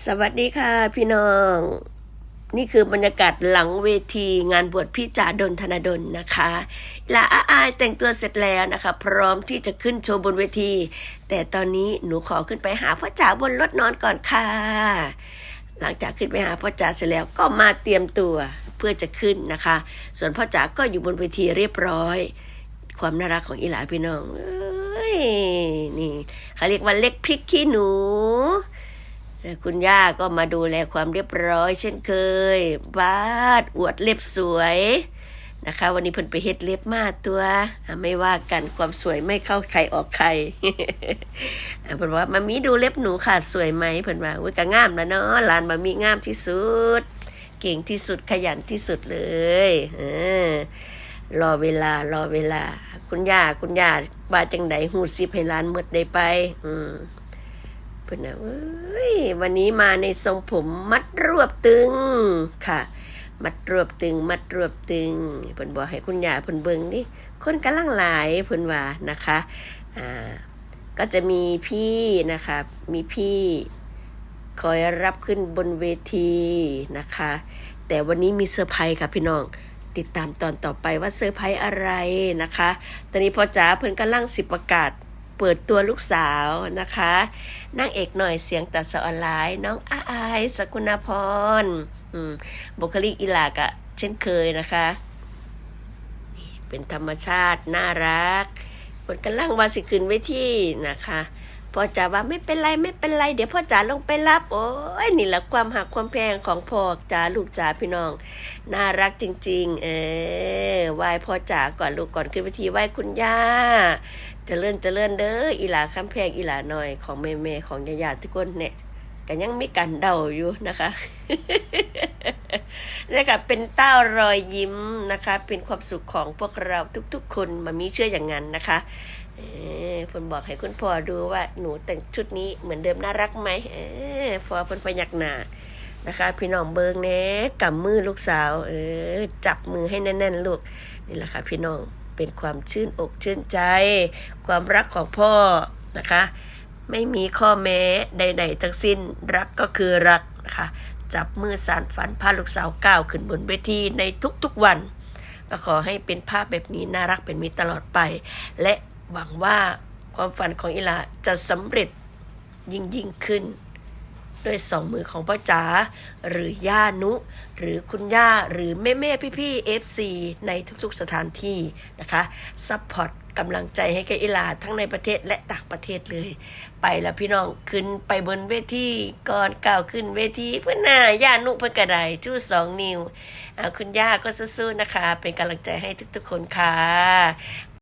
สวัสดีค่ะ พี่น้อง นี่คือบรรยากาศหลังเวทีงานบวชพี่จ๋าดนธนดลนะคะลาอาอายแต่งตัวเสร็จแล้วนะคะ พร้อมที่จะขึ้นโชว์บนเวที แต่ตอนนี้หนูขอขึ้นไปหาพ่อจ๋าบนรถนอนก่อนค่ะ หลังจากขึ้นไปหาพ่อจ๋าเสร็จแล้วก็มาเตรียมตัวเพื่อจะขึ้นนะคะ ส่วนพ่อจ๋าก็อยู่บนเวทีเรียบร้อย ความน่ารักของอีหลาพี่น้องเอ้ยนี่เขาเรียกว่าเล็กพริกขี้หนู คุณย่าก็มาดูแลความเรียบร้อย เช่นเคยบาดอวดเล็บสวยนะคะ วันนี้เพิ่นไปเฮ็ดเล็บมาตัวไม่ว่ากันความสวยไม่เข้าใครออกใครเพิ่นบอกว่ามามีดูเล็บหนูค่ะสวยไหมเพิ่นว่าอุ้ยก็งามแล้วเนาะลานมามีงามที่สุด เก่งที่สุดขยันที่สุดเลยเออรอเวลารอเวลา คุณย่าคุณย่าว่าจังไดหูซิบให้ลานหมดได้ไป อืม พิ่นนะเอ้ยวันนี้มาในทรงผมมัดรวบตึงค่ะ มัดรวบตึง มัดรวบตึงเพิ่นบอกให้คุณยายเพิ่นเบิ่งนี่คนกำลังหลายเพิ่นว่านะคะอ่าก็จะมีพี่นะคะมีพี่คอยรับขึ้นบนเวทีนะคะ แต่วันนี้มีเซอร์ไพรส์ค่ะพี่น้องติดตามตอนต่อไปว่าเซอร์ไพรส์อะไรนะคะ ตอนนี้พอจ๋าเพิ่นกำลังสิบประกาศ เปิดตัวลูกสาวนะคะนางเอกหน่อยเสียงตัดสออนไลน์ น้องอาอายสกุณพรบุคลิกอิหลากะเช่นเคยนะคะ เป็นธรรมชาติน่ารักผลกำลังวาสิขึ้นไว้ที่นะคะ พ่อจ๋าว่าไม่เป็นไรไม่เป็นไร เดี๋ยวพ่อจ๋าลงไปรับ โอ้ยนี่แหละความหักความแพงของพ่อจ๋าลูกจ๋าพี่น้อง น่ารักจริง ๆ เออไหว้พ่อจ๋าก่อนลูกก่อนขึ้นเวทีไหว้คุณย่าจะเจริญเจริญเด้ออีหลาคำแพงอีหลาหน่อยของแม่แม่ๆของญาญาทุกคนเนี่ยก็ยังไมีการเดาอยู่นะคะ นี่ค่ะเป็นเต้ารอยยิ้มนะคะ เป็นความสุขของพวกเราทุกๆ คนมามีเชื่ออย่างนั้นนะคะเออเพิ่นบอกให้คุณพ่อดูว่าหนูแต่งชุดนี้เหมือนเดิมน่ารักไหมเออพอเพิ่นพยักหน้านะคะ พี่น้องเบิงแน่กำมือลูกสาว เออ จับมือให้แน่น ๆ ลูกนี่แหละค่ะพี่น้องเป็นความชื่นอกชื่นใจ ความรักของพ่อนะคะ ไม่มีข้อแม้ใด ๆ ทั้งสิ้นรักก็คือรักนะคะ จับมือสารฝันพาลูกสาวก้าวขึ้นบนเวทีในทุกๆวัน ก็ขอให้เป็นภาพแบบนี้น่ารักเป็นมิตรตลอดไป และหวังว่าความฝันของอิลาจะสำเร็จยิ่งยิ่งขึ้น ด้วยสองมือของพ่อจ๋าหรือย่านุ หรือคุณย่าหรือแม่แม่พี่พี่เอฟซีในทุกๆสถานที่นะคะซัพพอร์ตกำลังใจให้กับอิลาทั้งในประเทศและต่างประเทศเลย ไปแล้วพี่น้องขึ้นไปบนเวทีก่อนก้าวขึ้นเวทีเพื่อนหน้าย่านุเพื่อกระไดชู้สองนิ้วคุณย่าก็สู้ๆนะคะ เป็นกำลังใจให้ทุกๆคนค่ะ